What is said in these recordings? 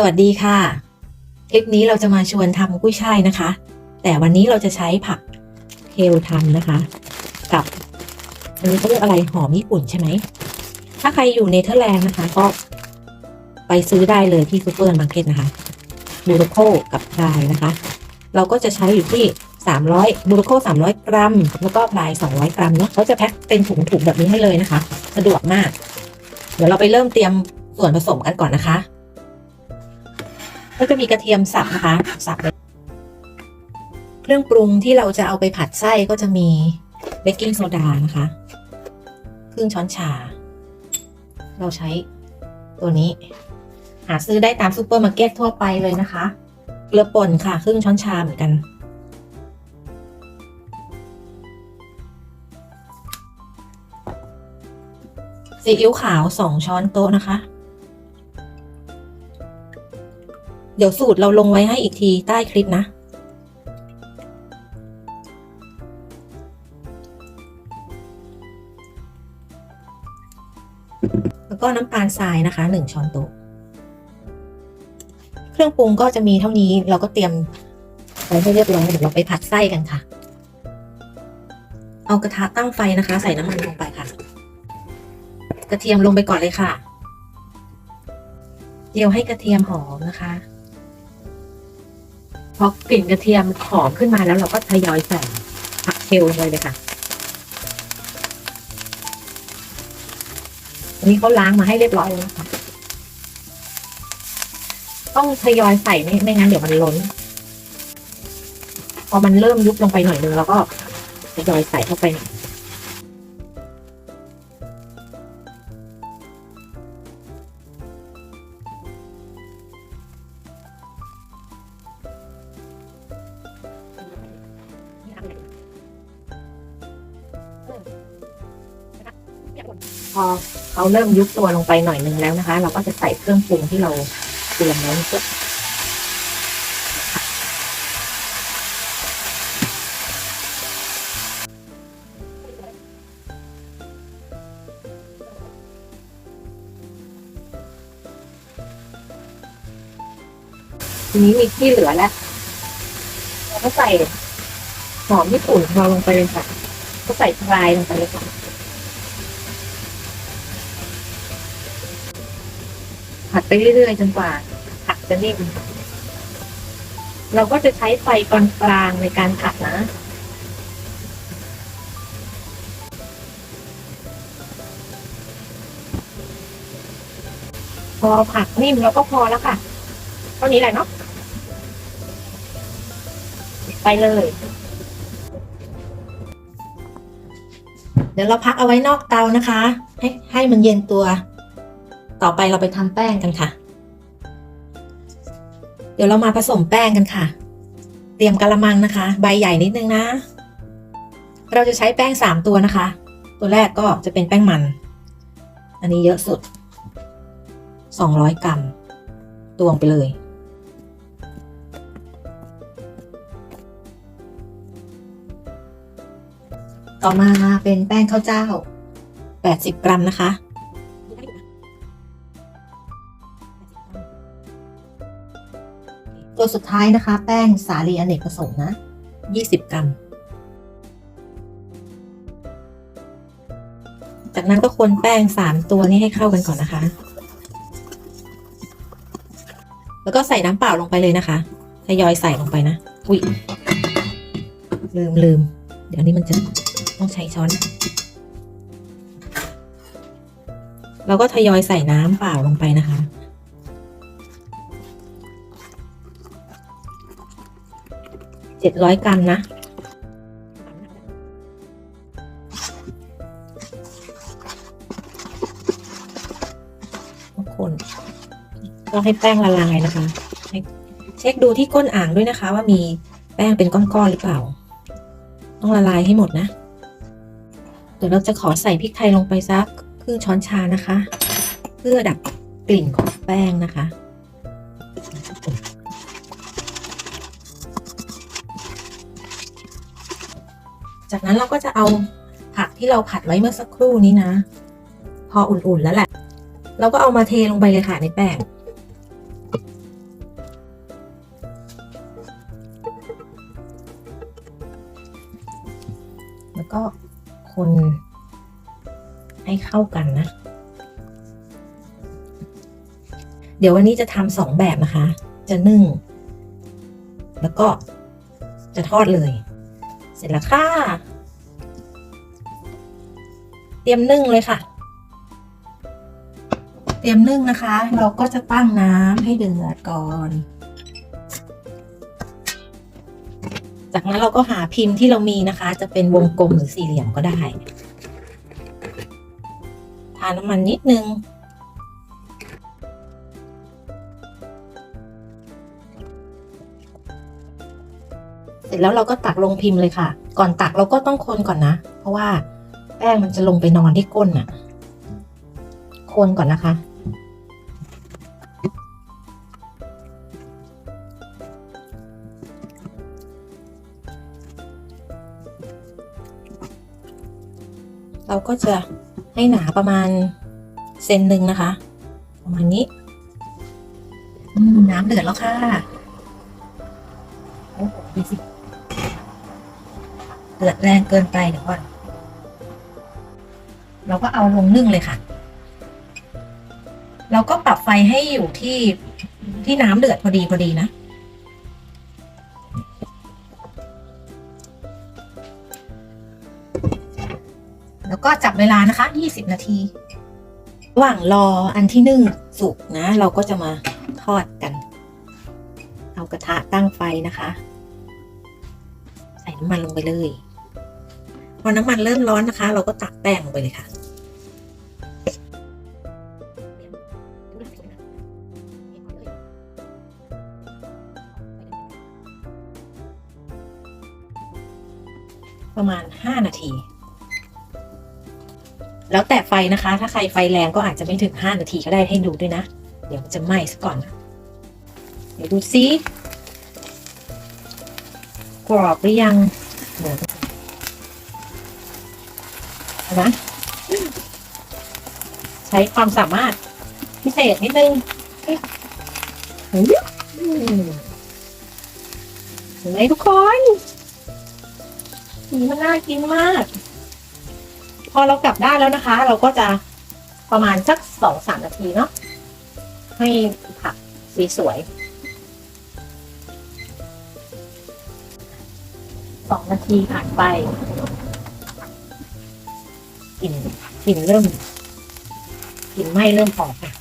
สวัสดีค่ะ คลิปนี้เราจะมาชวนทำกุ้ยช่ายนะคะ แต่วันนี้เราจะใช้ผักเคลทำนะคะ กับอันนี้เขาเรียกอะไรหอมญี่ปุ่นใช่ไหม ถ้าใครอยู่เนเธอร์แลนด์นะคะ ก็ไปซื้อได้เลยที่ซูเปอร์มาร์เก็ตนะคะบูโรโคกับพลายนะคะ เราก็จะใช้อยู่ที่ 300บูโรโค300 กรัม แล้วก็พลาย 200 กรัมเนาะเขาจะแพ็คเป็นถุงๆแบบนี้ให้เลยนะคะ สะดวกมาก เดี๋ยวเราไปเริ่มเตรียมส่วนผสมกันก่อนนะคะ ก็จะมีกระเทียมสับนะคะสับเลยเครื่องปรุงที่เราจะเอาไปผัดไส้ก็จะมีเบกกิ้งโซดานะคะครึ่งช้อนชา เราใช้ตัวนี้ หาซื้อได้ตามซูเปอร์มาร์เก็ตทั่วไปเลยนะคะเกลือป่นค่ะ ครึ่งช้อนชาเหมือนกัน ซีอิ๊วขาวสองช้อนโต๊ะนะคะ เดี๋ยวสูตรเราลงไว้ให้อีกทีใต้คลิปนะ แล้วก็น้ำตาลทรายนะคะหนึ่งช้อนโต๊ะ เครื่องปรุงก็จะมีเท่านี้เราก็เตรียมไว้ให้เรียบร้อยเดี๋ยวเราไปผัดไส้กันค่ะ เอากระทะตั้งไฟนะคะ ใส่น้ำมันลงไปค่ะ กระเทียมลงไปก่อนเลยค่ะเจียวให้กระเทียมหอมนะคะ พอกลิ่นกระเทียมหอมขึ้นมาแล้วเราก็ทยอยใส่ผักเคลลงไปเลยค่ะอันนี้เขาล้างมาให้เรียบร้อยแล้วนะคะต้องทยอยใส่ไม่ไม่งั้นเดี๋ยวมันล้น พอมันเริ่มยุบลงไปหน่อยนึงเราก็ทยอยใส่เข้าไปหน่อย อเขาเริ่มยุบตัวลงไปหน่อยนึงแล้วนะคะ เราก็จะใส่เครื่องปรุงที่เราเตรียมไว้เพื่อทีนี้มีที่เหลือแล้วเราก็ใส่หอมญี่ปุ่นเราลงไปเลยค่ะ ก็ใส่พรายลงไปเลยค่ะ ผัดไปเรื่อยๆจนกว่าผักจะนิ่ม เราก็จะใช้ไฟกลางๆในการผัดนะ พอผักนิ่มแล้วก็พอแล้วค่ะเท่านี้แหละเนาะไปเลย เดี๋ยวเราพักเอาไว้นอกเตานะคะ ให้ให้มันเย็นตัว ต่อไปเราไปทำแป้งกันค่ะ เดี๋ยวเรามาผสมแป้งกันค่ะ เตรียมกระมังนะคะ ใบใหญ่นิดนึงนะ เราจะใช้แป้งสามตัวนะคะ ตัวแรกก็จะเป็นแป้งมัน อันนี้เยอะสุด 200 กรัม ตวงไปเลย ต่อมาเป็นแป้งข้าวเจ้า 80 กรัมนะคะ ตัวสุดท้ายนะคะ แป้งสาลีอเนกประสงค์นะ 20 กรัม จากนั้นก็คนแป้ง 3 ตัวนี้ให้เข้ากันก่อนนะคะ แล้วก็ใส่น้ำเปล่าลงไปเลยนะคะทยอยใส่ลงไปนะ อุ้ยลืมลืม เดี๋ยวนี้มันจะต้องใช้ช้อน เราก็ทยอยใส่น้ำเปล่าลงไปนะคะ เจ็ดร้อยกรัมนะ ทุกคน ก็ให้แป้งละลายนะคะ เช็คดูที่ก้นอ่างด้วยนะคะ ว่ามีแป้งเป็นก้อนๆหรือเปล่า ต้องละลายให้หมดนะ เดี๋ยวเราจะขอใส่พริกไทยลงไปสักครึ่งช้อนชานะคะ เพื่อดับกลิ่นของแป้งนะคะ จากนั้นเราก็จะเอาผักที่เราผัดไว้เมื่อสักครู่นี้นะ พออุ่นๆแล้วแหละ เราก็เอามาเทลงไปเลยค่ะในแป้งแล้วก็คนให้เข้ากันนะ เดี๋ยววันนี้จะทำสองแบบนะคะ จะนึ่ง แล้วก็จะทอดเลย เสร็จแล้วค่ะ เตรียมนึ่งเลยค่ะ เตรียมนึ่งนะคะ เราก็จะตั้งน้ำให้เดือดก่อน จากนั้นเราก็หาพิมพ์ที่เรามีนะคะ จะเป็นวงกลมหรือสี่เหลี่ยมก็ได้ ทาน้ำมันนิดนึง เสร็จแล้วเราก็ตักลงพิมพ์เลยค่ะ ก่อนตักเราก็ต้องคนก่อนนะ เพราะว่าแป้งมันจะลงไปนอนที่ก้นน่ะ คนก่อนนะคะ เราก็จะให้หนาประมาณเซนหนึ่งนะคะ ประมาณนี้น้ำเดือดแล้วค่ะ โอ้โหดูสิ เดือดแรงเกินไปเดี๋ยวก่อน เราก็เอาลงนึ่งเลยค่ะ เราก็ปรับไฟให้อยู่ที่ที่น้ำเดือดพอดีพอดีนะแล้วก็จับเวลานะคะ 20 นาที ระหว่างรออันที่นึ่งสุกนะ เราก็จะมาทอดกัน เอากระทะตั้งไฟนะคะ ใส่น้ำมันลงไปเลย พอน้ำมันเริ่มร้อนนะคะ เราก็ตักแป้งลงไปเลยค่ะประมาณ 5 นาที แล้วแต่ไฟนะคะ ถ้าใครไฟแรงก็อาจจะไม่ถึง 5 นาทีก็ได้ให้ดูด้วยนะ เดี๋ยวจะไหม้ซะก่อน เดี๋ยวดูซิ กรอบหรือยังเดี๋ยวเอา นะ ใช้ความสามารถพิเศษนิดนึงเห็นไหมทุกคนสีมันน่ากินมาก พอเรากลับด้านแล้วนะคะ เราก็จะประมาณสักสองสามนาทีเนาะให้ผักสีสวยสองนาทีผ่านไป กลิ่นกลิ่นเริ่มกลิ่นไหม้เริ่มออกค่ะ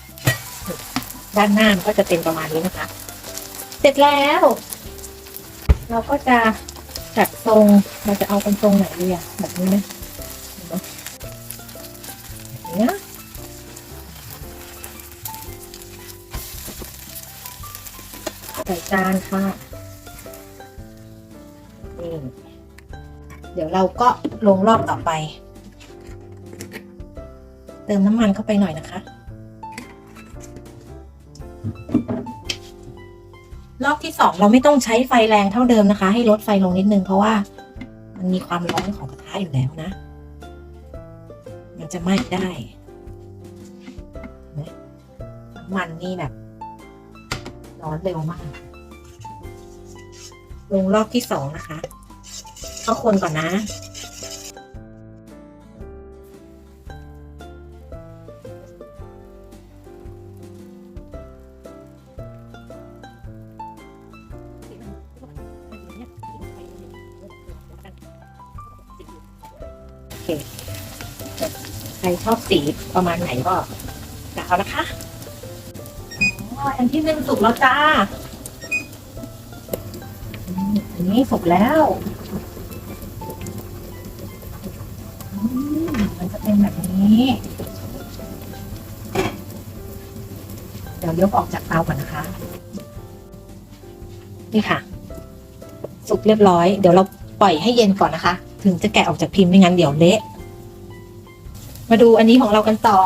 ด้านหน้ามันก็จะเป็นประมาณนี้นะคะ เสร็จแล้ว เราก็จะจัดทรงเราจะเอาเป็นทรงไหนดีอะแบบนี้ไหมเนี้ยใส่จานค่ะนี่เดี๋ยวเราก็ลงรอบต่อไป เติมน้ำมันเข้าไปหน่อยนะคะ รอบที่สองเราไม่ต้องใช้ไฟแรงเท่าเดิมนะคะ ให้ลดไฟลงนิดนึงเพราะว่ามันมีความร้อนของกระทะอยู่แล้วนะ มันจะไหม้ได้นไหมน้ำมันนี่แบบร้อนเร็วมาก ลงรอบที่สองนะคะก็คนก่อนนะ ใครชอบสีประมาณไหนก็กะเอานะคะอันที่หนึ่งสุกแล้วจ้า อันนี้สุกแล้ว มันจะเป็นแบบนี้ เดี๋ยวยกออกจากเตาก่อนนะคะ นี่ค่ะ สุกเรียบร้อย เดี๋ยวเราปล่อยให้เย็นก่อนนะคะ ถึงจะแกะออกจากพิมพ์ไม่งั้นเดี๋ยวเละ มาดูอันนี้ของเรากันต่อ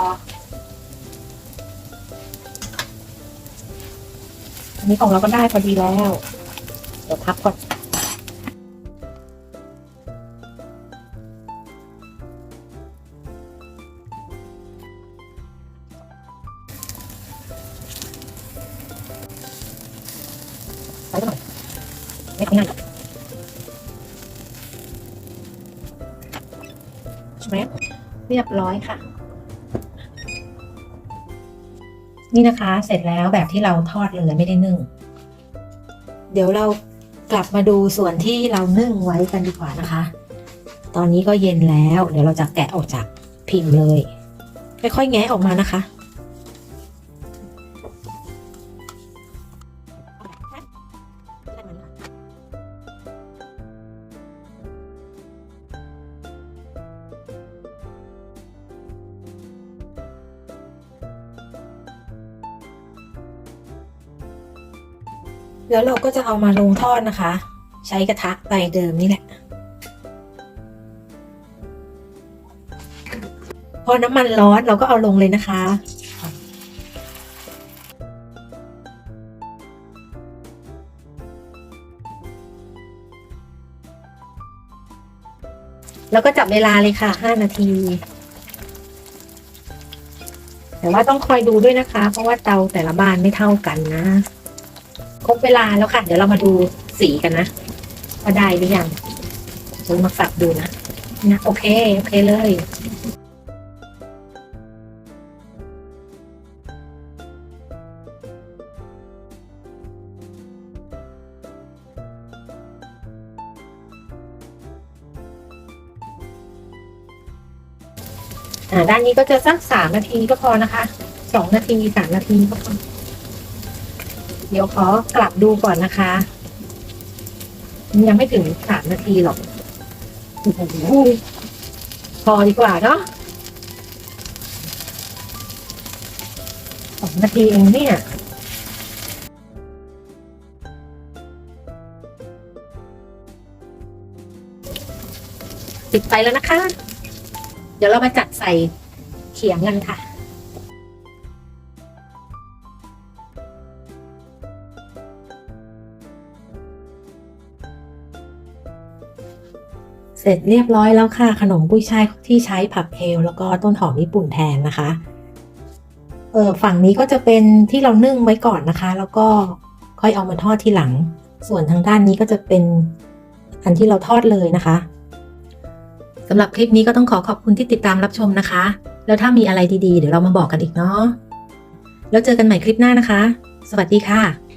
อันนี้ของเราก็ได้พอดีแล้ว เดี๋ยวพับก่อนไปก่อนไม่ทำงานหรอกไหม เรียบร้อยค่ะ นี่นะคะ เสร็จแล้วแบบที่เราทอดเลยไม่ได้นึ่ง เดี๋ยวเรากลับมาดูส่วนที่เรานึ่งไว้กันดีกว่านะคะ ตอนนี้ก็เย็นแล้ว เดี๋ยวเราจะแกะออกจากพิมพ์เลย ค่อยๆแงะออกมานะคะ แล้วเราก็จะเอามาลงทอดนะคะ ใช้กระทะใบเดิมนี่แหละ พอน้ำมันร้อนเราก็เอาลงเลยนะคะแล้วก็จับเวลาเลยค่ะ 5 นาที แต่ว่าต้องคอยดูด้วยนะคะ เพราะว่าเตาแต่ละบ้านไม่เท่ากันนะ บเวลาแล้วค่ะ เดี๋ยวเรามาดูสีกันนะว่าได้หรือยังเรามาสับดูนะนะโอเค โอเคเลยอ่าด้านนี้ก็จะสักสามนาทีก็พอนะคะสองนาทีสามนาทีก็พอ เดี๋ยวขอกลับดูก่อนนะคะ ยังไม่ถึงสามนาทีหรอกพอดีกว่าเนาะสองนาทีเองเนี่ยปิดไฟแล้วนะคะ เดี๋ยวเรามาจัดใส่เขียงกันค่ะ เสร็จเรียบร้อยแล้วค่ะขนมกุ้ยช่ายที่ใช้ผักเคลแล้วก็ต้นหอมญี่ปุ่นแทนนะคะเออฝั่งนี้ก็จะเป็นที่เรานึ่งไว้ก่อนนะคะ แล้วก็ค่อยเอามาทอดทีหลัง ส่วนทางด้านนี้ก็จะเป็นอันที่เราทอดเลยนะคะสำหรับคลิปนี้ก็ต้องขอขอบคุณที่ติดตามรับชมนะคะ แล้วถ้ามีอะไรดีๆ เดี๋ยวเรามาบอกกันอีกเนาะแล้วเจอกันใหม่คลิปหน้านะคะ สวัสดีค่ะ